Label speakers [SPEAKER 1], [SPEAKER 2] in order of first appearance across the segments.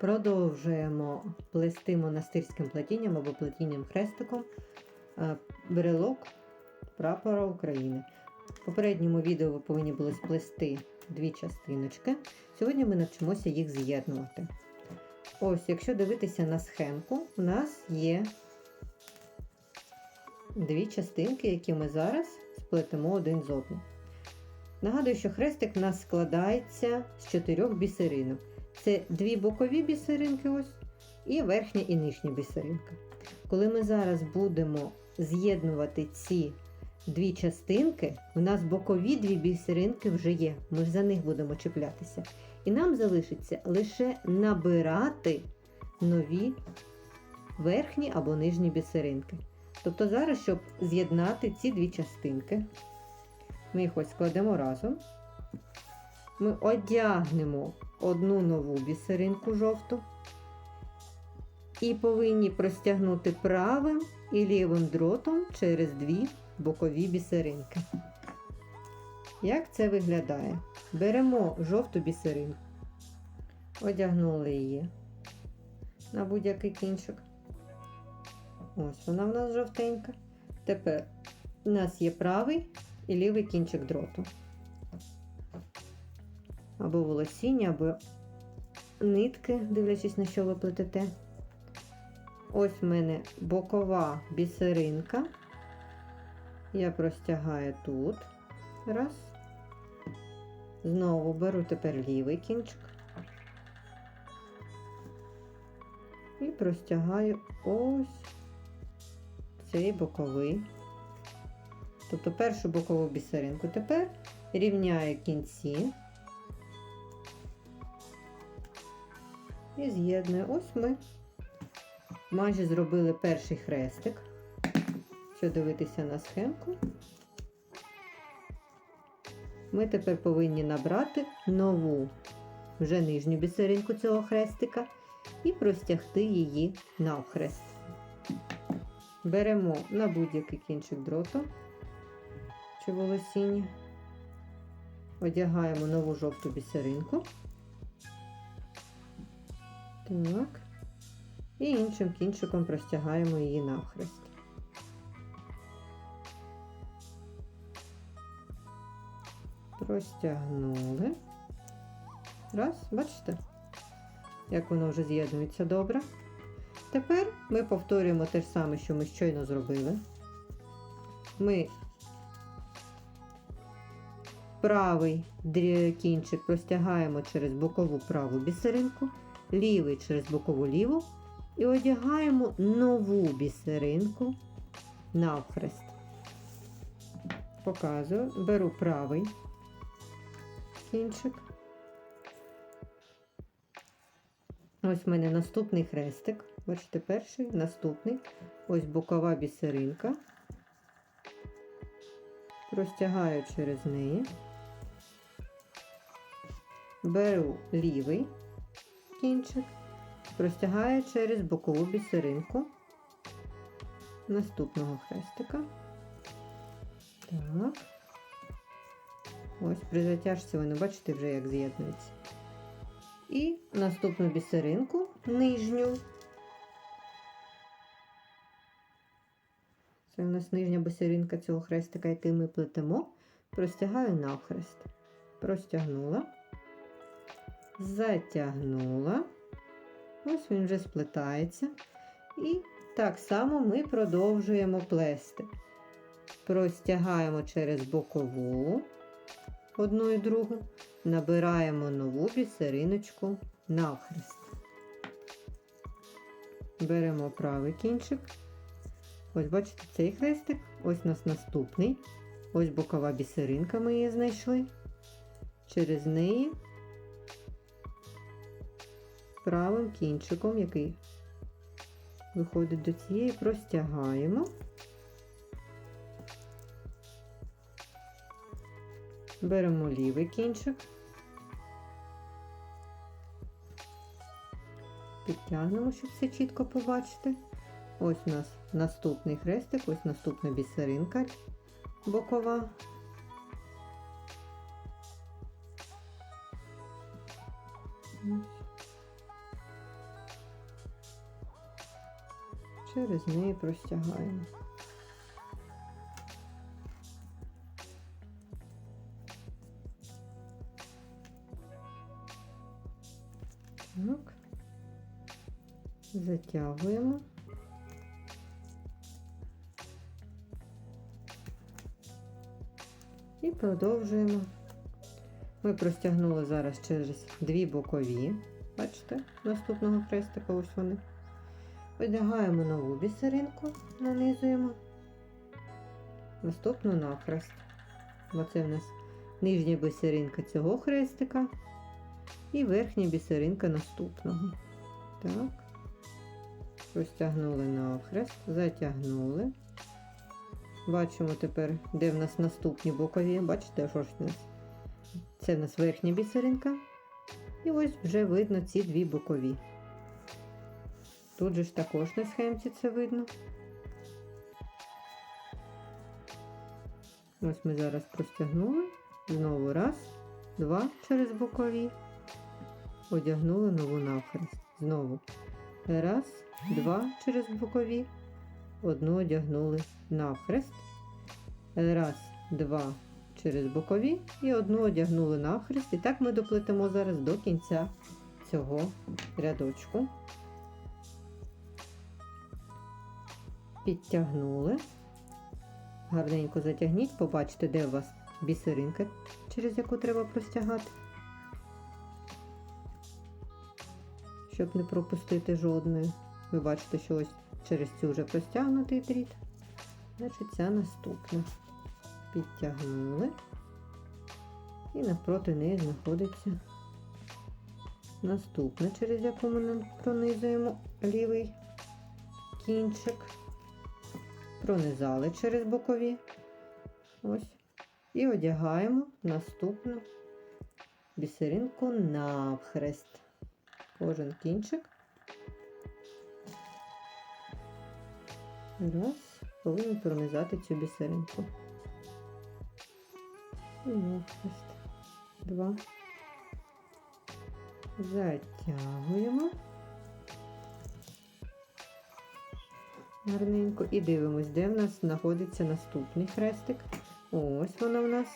[SPEAKER 1] Продовжуємо плести монастирським плетінням або плетінням хрестиком е, брелок прапора України. В попередньому відео ви повинні були сплести дві частиночки. Сьогодні ми навчимося їх з'єднувати. Ось, якщо дивитися на схемку, у нас є дві частинки, які ми зараз сплетемо один з одним. Нагадую, що хрестик у нас складається з чотирьох бісеринок. Це дві бокові бісеринки, ось, і верхня і нижня бісеринка. Коли ми зараз будемо з'єднувати ці дві частинки, у нас бокові дві бісеринки вже є. Ми за них будемо чіплятися. І нам залишиться лише набирати нові верхні або нижні бісеринки. Тобто зараз, щоб з'єднати ці дві частинки, ми їх ось складемо разом. Ми одягнемо одну нову бісеринку жовту і повинні простягнути правим і лівим дротом через дві бокові бісеринки. Як це виглядає? Беремо жовту бісеринку, одягнули її на будь-який кінчик. Ось вона в нас жовтенька. Тепер у нас є правий і лівий кінчик дроту. Або волосіння, або нитки, дивлячись на що ви плетете. Ось в мене бокова бісеринка. Я простягаю тут. Раз. Знову беру тепер лівий кінчик. І простягаю ось цей боковий. Тобто першу бокову бісеринку. Тепер рівняю кінці і з'єдную. Ось ми майже зробили перший хрестик. Якщо дивитися на схемку, ми тепер повинні набрати нову вже нижню бісеринку цього хрестика і простягти її навхрест. Беремо на будь-який кінчик дроту чи волосіння, одягаємо нову жовту бісеринку. Так. І іншим кінчиком простягаємо її навхрест. Простягнули. Раз, бачите, як воно вже з'єднується добре. Тепер ми повторюємо те ж саме, що ми щойно зробили. Ми правий кінчик простягаємо через бокову праву бісеринку, лівий через бокову ліву і одягаємо нову бісеринку навхрест. Показую, беру правий кінчик. Ось в мене наступний хрестик. Бачите, перший, наступний. Ось бокова бісеринка. Простягаю через неї. Беру лівий кінчик, простягаю через бокову бісеринку наступного хрестика. Так. Ось при затяжці ви бачите вже, як з'єднується. І наступну бісеринку нижню. Це у нас нижня бісеринка цього хрестика, який ми плетемо, простягаю навхрест. Простягнула, затягнула. Ось він вже сплетається. І так само ми продовжуємо плести. Простягаємо через бокову одну і другу, набираємо нову бісериночку навхрест. Беремо правий кінчик. Ось, бачите, цей хрестик, ось у нас наступний. Ось бокова бісеринка ми її знайшли. Через неї правим кінчиком, який виходить до цієї, простягаємо. Беремо лівий кінчик, підтягнемо, щоб все чітко побачити. Ось у нас наступний хрестик, ось наступна бісеринка бокова. Через неї простягаємо. Так. Затягуємо. І продовжуємо. Ми простягнули зараз через дві бокові. Бачите, наступного хрестика ось вони. Одягаємо нову бісеринку, нанизуємо. Наступну навхрест. Оце в нас нижня бісеринка цього хрестика і верхня бісеринка наступного. Так. Розтягнули навхрест, затягнули. Бачимо тепер, де в нас наступні бокові. Бачите, що ж у нас? Це в нас верхня бісеринка. І ось вже видно ці дві бокові. Тут же ж також на схемці це видно. Ось ми зараз простягнули. Знову раз, два через бокові. Одягнули нову навхрест. Знову. Раз, два через бокові. Одну одягнули навхрест. Раз, два через бокові і одну одягнули навхрест. І так ми доплетемо зараз до кінця цього рядочку. Підтягнули. Гарненько затягніть, побачите, де у вас бісеринка, через яку треба простягати. Щоб не пропустити жодної. Ви бачите, що ось через цю вже простягнутий дріт. Значить, ця наступна. Підтягнули. І навпроти неї знаходиться наступна, через яку ми пронизуємо лівий кінчик. Пронизали через бокові. Ось. І одягаємо наступну бісеринку навхрест. Кожен кінчик. Раз, повинен пронизати цю бісеринку. Навхрест. Два. Затягуємо. Гарненько. І дивимось, де в нас знаходиться наступний хрестик. Ось вона в нас.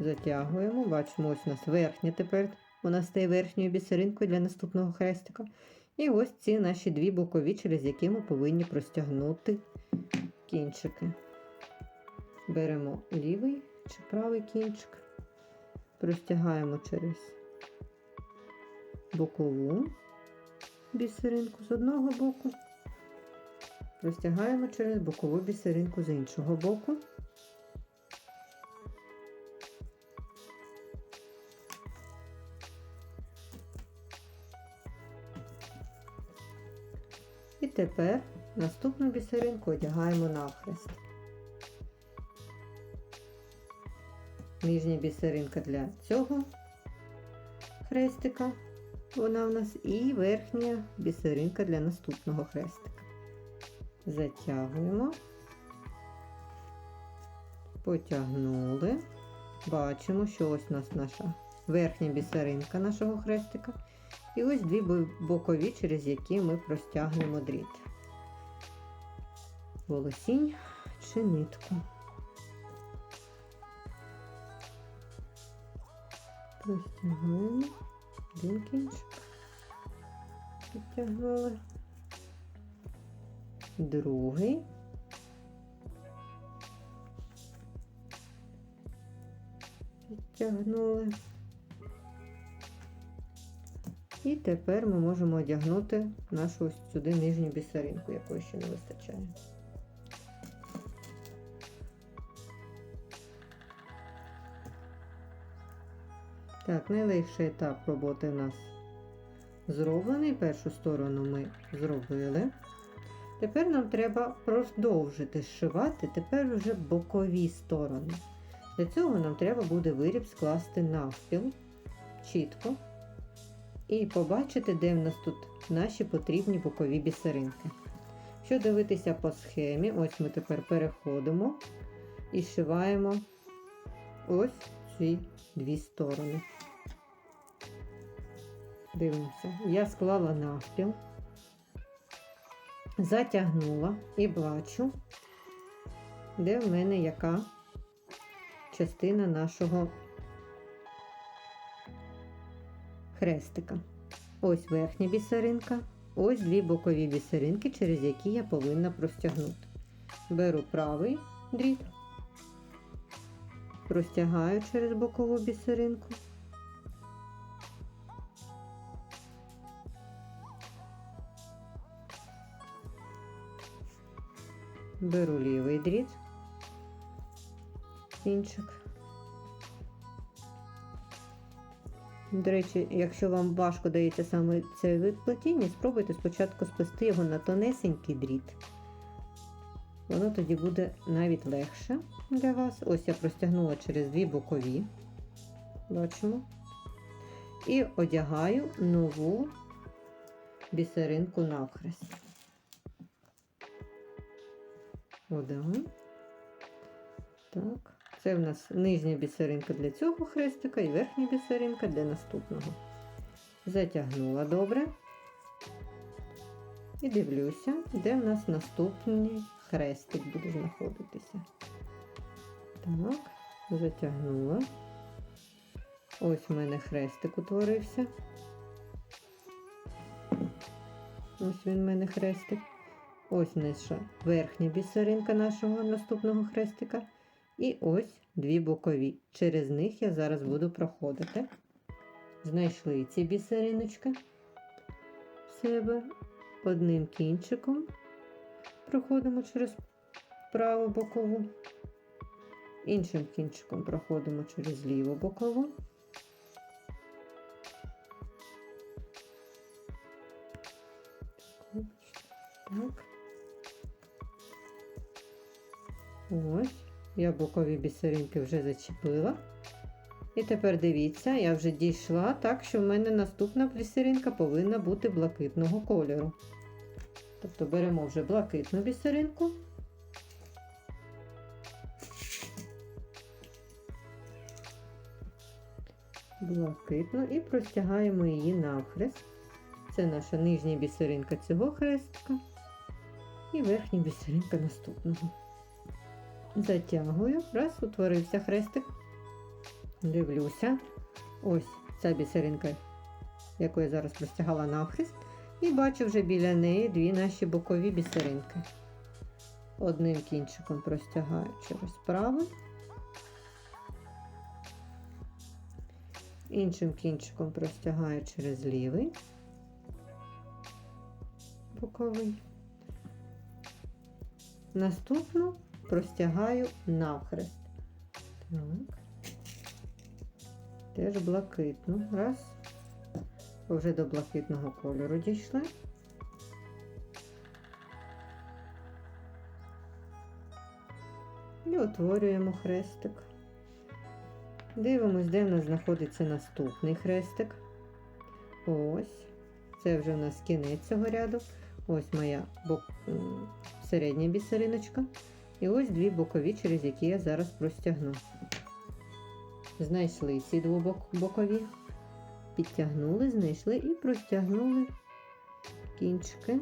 [SPEAKER 1] Затягуємо. Бачимо, ось у нас верхня тепер. Вона стає верхньою бісеринкою для наступного хрестика. І ось ці наші дві бокові, через які ми повинні простягнути кінчики. Беремо лівий чи правий кінчик, простягаємо через бокову бісеринку з одного боку. Простягаємо через бокову бісеринку з іншого боку. І тепер наступну бісеринку одягаємо навхрест. Нижня бісеринка для цього хрестика, вона у нас, і верхня бісеринка для наступного хрестика затягуємо, потягнули. Бачимо, що ось у нас наша верхня бісеринка нашого хрестика. І ось дві бокові, через які ми простягнемо дріт. Волосінь чи нитку. Простягаємо один кінчик. Підтягнули другий. Підтягнули. І тепер ми можемо одягнути нашу ось сюди нижню бісеринку, якої ще не вистачає. Так, найлегший етап роботи у нас зроблений. Першу сторону ми зробили. Тепер нам треба продовжити зшивати тепер вже бокові сторони. Для цього нам треба буде виріб скласти навпіл чітко. І побачити, де в нас тут наші потрібні бокові бісеринки. Що дивитися по схемі, ось ми тепер переходимо і зшиваємо ось ці дві сторони. Дивимося, я склала навпіл. Затягнула і бачу, де в мене яка частина нашого хрестика. Ось верхня бісеринка, ось дві бокові бісеринки, через які я повинна простягнути. Беру правий дріт, простягаю через бокову бісеринку. Беру лівий дріт, кінчик. До речі, якщо вам важко дається саме цей вид плетіння, спробуйте спочатку сплести його на тонесенький дріт. Воно тоді буде навіть легше для вас. Ось я простягнула через дві бокові, бачимо. І одягаю нову бісеринку навхрест. Одягаю. Так. Це в нас нижня бісеринка для цього хрестика і верхня бісеринка для наступного. Затягнула добре. І дивлюся, де в нас наступний хрестик буде знаходитися. Так, затягнула. Ось в мене хрестик утворився. Ось він в мене хрестик. Ось наша верхня бісеринка нашого наступного хрестика. І ось дві бокові. Через них я зараз буду проходити. Знайшли ці бісериночки в себе одним кінчиком. Проходимо через праву бокову, іншим кінчиком проходимо через ліву бокову. Ось. Я бокові бісеринки вже зачепила. І тепер дивіться, я вже дійшла так, що в мене наступна бісеринка повинна бути блакитного кольору. Тобто беремо вже блакитну бісеринку. Блакитну і простягаємо її навхрест. Це наша нижня бісеринка цього хрестика і верхня бісеринка наступного. Затягую, раз, утворився хрестик. Дивлюся. Ось ця бісеринка, яку я зараз простягала навхрест. І бачу вже біля неї дві наші бокові бісеринки. Одним кінчиком простягаю через правий, іншим кінчиком простягаю через лівий боковий. Наступну простягаю навхрест. Так. Теж блакитну. Раз. Вже до блакитного кольору дійшли. І утворюємо хрестик. Дивимось, де в нас знаходиться наступний хрестик. Ось. Це вже у нас кінець цього ряду. Ось моя середня бісериночка. І ось дві бокові, через які я зараз простягну. Знайшли ці бокові, підтягнули, знайшли і простягнули кінчики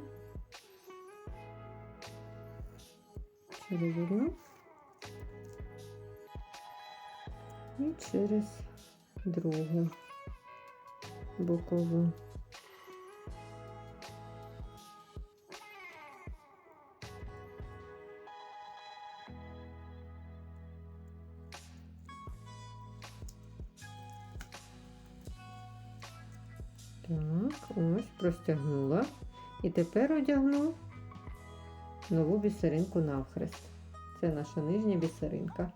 [SPEAKER 1] через одну і через другу бокову. Простягнула. І тепер одягну нову бісеринку навхрест. Це наша нижня бісеринка.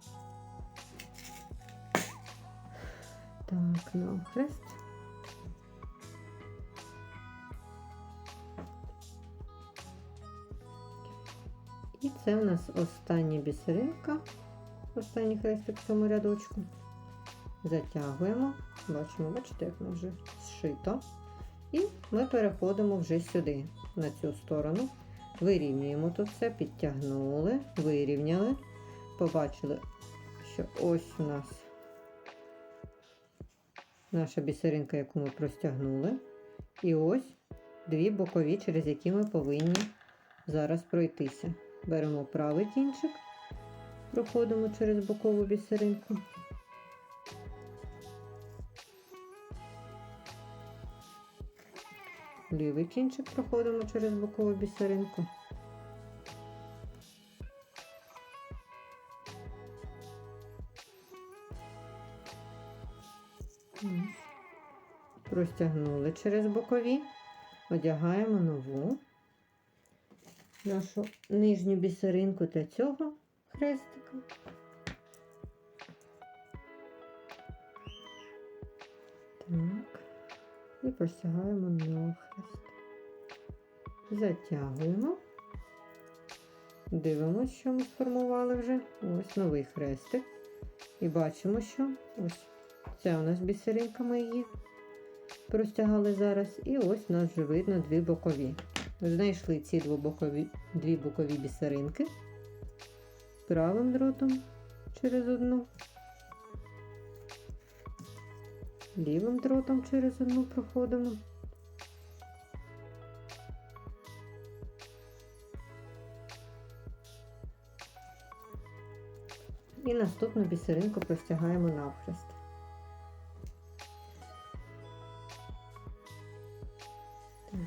[SPEAKER 1] Так, навхрест. І це у нас остання бісеринка, останній хрестик в цьому рядочку. Затягуємо, бачимо, бачите, як воно вже зшито. І ми переходимо вже сюди, на цю сторону. Вирівнюємо тут все, підтягнули, вирівняли. Побачили, що ось у нас наша бісеринка, яку ми простягнули. І ось дві бокові, через які ми повинні зараз пройтися. Беремо правий кінчик, проходимо через бокову бісеринку. Лівий кінчик проходимо через бокову бісеринку. Простягнули через бокові, одягаємо нову нашу нижню бісеринку для цього хрестика. І простягаємо навхрест. Затягуємо. Дивимося, що ми сформували вже. Ось новий хрестик. І бачимо, що ось це у нас бісеринка ми її простягали зараз. І ось у нас вже видно дві бокові. Знайшли ці двобокові, дві бокові бісеринки правим дротом через одну, лівим дротом через одну проходимо. І наступну бісеринку простягаємо навхрест. Так.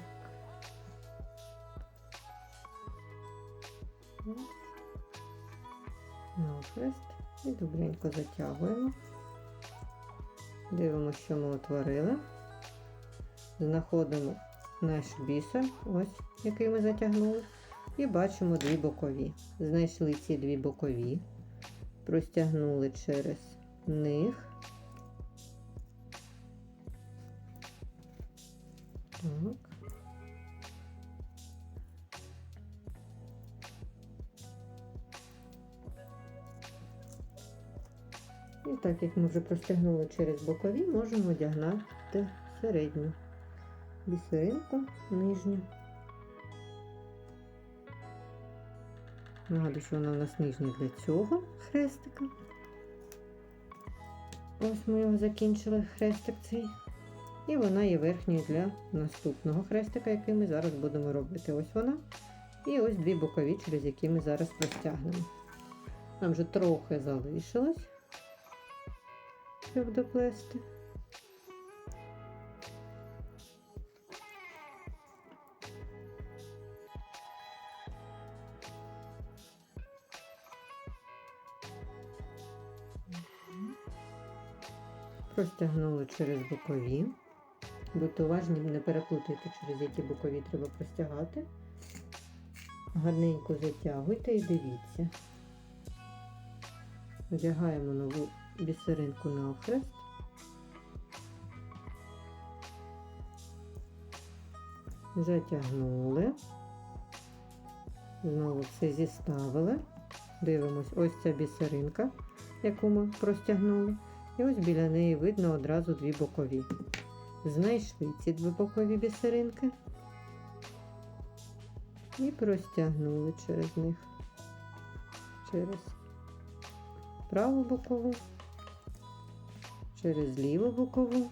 [SPEAKER 1] Навхрест і добренько затягуємо. Дивимося, що ми утворили. Знаходимо наш бісер, ось який ми затягнули, і бачимо дві бокові. Знайшли ці дві бокові, простягнули через них. Так як ми вже простягнули через бокові, можемо одягнати середню бісеринку нижню. Нагадую, що вона у нас нижня для цього хрестика. Ось ми його закінчили хрестик цей. І вона є верхньою для наступного хрестика, який ми зараз будемо робити. Ось вона. І ось дві бокові, через які ми зараз простягнемо. Нам вже трохи залишилось щоб доплести. Простягнули через бокові. Будьте уважні, не переплутайте, через які бокові треба простягати. Гарненько затягуйте і дивіться. Одягаємо нову бісеринку навхрест. Затягнули. Знову все зіставили. Дивимось, ось ця бісеринка, яку ми простягнули. І ось біля неї видно одразу дві бокові. Знайшли ці дві бокові бісеринки і простягнули через них, через праву бокову через ліву бокову.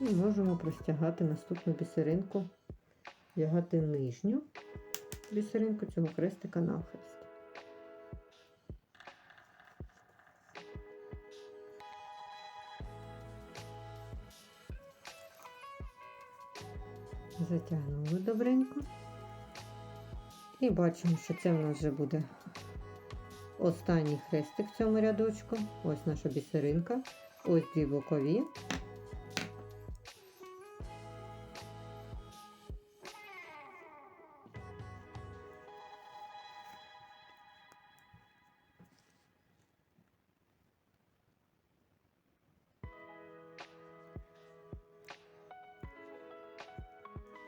[SPEAKER 1] І можемо простягати наступну бісеринку, вдягати нижню бісеринку цього хрестика навхрест. Затягнули добренько. І бачимо, що це в нас вже буде останній хрестик в цьому рядочку. Ось наша бісеринка, ось дві бокові.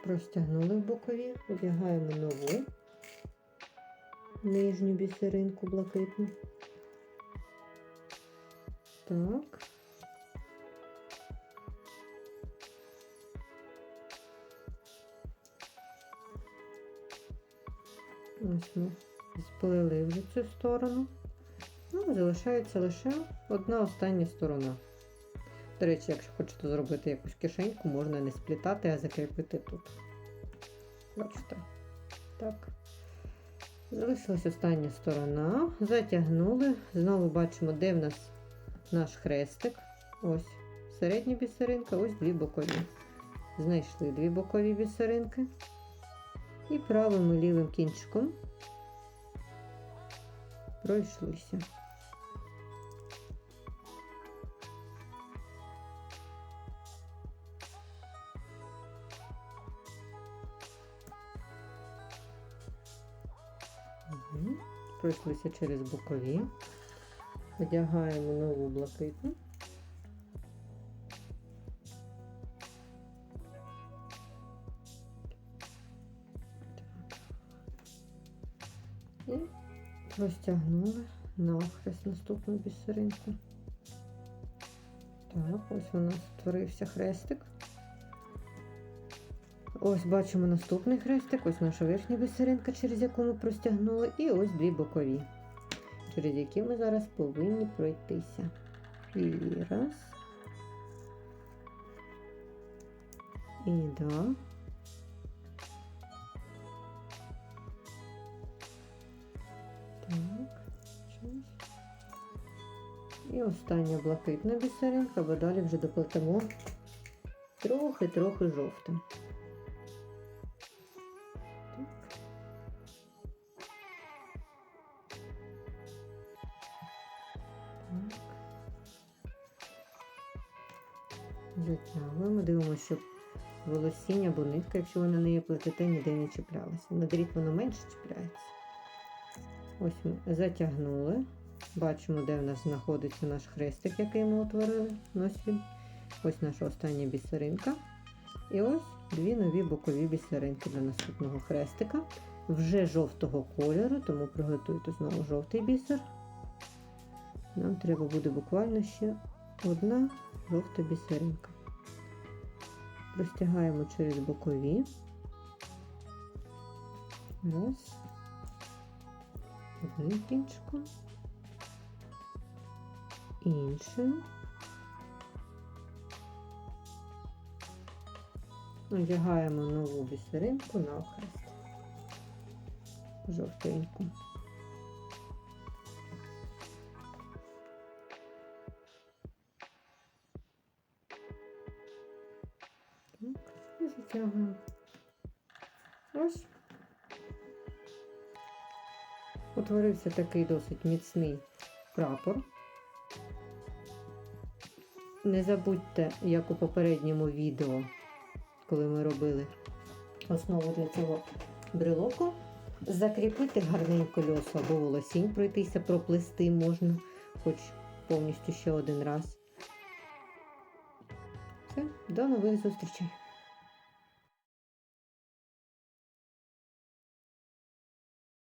[SPEAKER 1] Простягнули в бокові, одягаємо нову нижню бісеринку блакитну. Так. Ось ми сплели вже цю сторону. Ну, залишається лише одна остання сторона. До речі, якщо хочете зробити якусь кишеньку, можна не сплітати, а закріпити тут. Бачите? Так. Залишилась остання сторона. Затягнули. Знову бачимо, де в нас наш хрестик. Ось середня бісеринка, ось дві бокові. Знайшли дві бокові бісеринки. І правим і лівим кінчиком пройшлися. Пройшлися через бокові. Одягаємо нову блакитну. І розтягнули навхрест наступну бісеринку. Так, ось у нас створився хрестик. Ось бачимо наступний хрестик, ось наша верхня бісеринка, через яку ми простягнули, і ось дві бокові, через які ми зараз повинні пройтися. І раз. І два. Так. І остання блакитна бісеринка, бо далі вже доплетемо трохи-трохи жовтим. Волосіння або нитка, якщо ви на неї плетете, ніде не чіплялася. На дріт воно менше чіпляється. Ось ми затягнули. Бачимо, де в нас знаходиться наш хрестик, який ми утворили. Ось він. Ось наша остання бісеринка. І ось дві нові бокові бісеринки для наступного хрестика. Вже жовтого кольору, тому приготуйте знову жовтий бісер. Нам треба буде буквально ще одна жовта бісеринка. Розтягаємо через бокові. Раз. Одним кінчиком. Іншим. Одягаємо нову бісеринку на охрест. Жовтеньку. Затягуємо. Ось. Утворився такий досить міцний прапор. Не забудьте, як у попередньому відео, коли ми робили основу для цього брелоку, закріпити гарненько льосу або волосінь пройтися, проплести можна, хоч повністю ще один раз. Все, до нових зустрічей!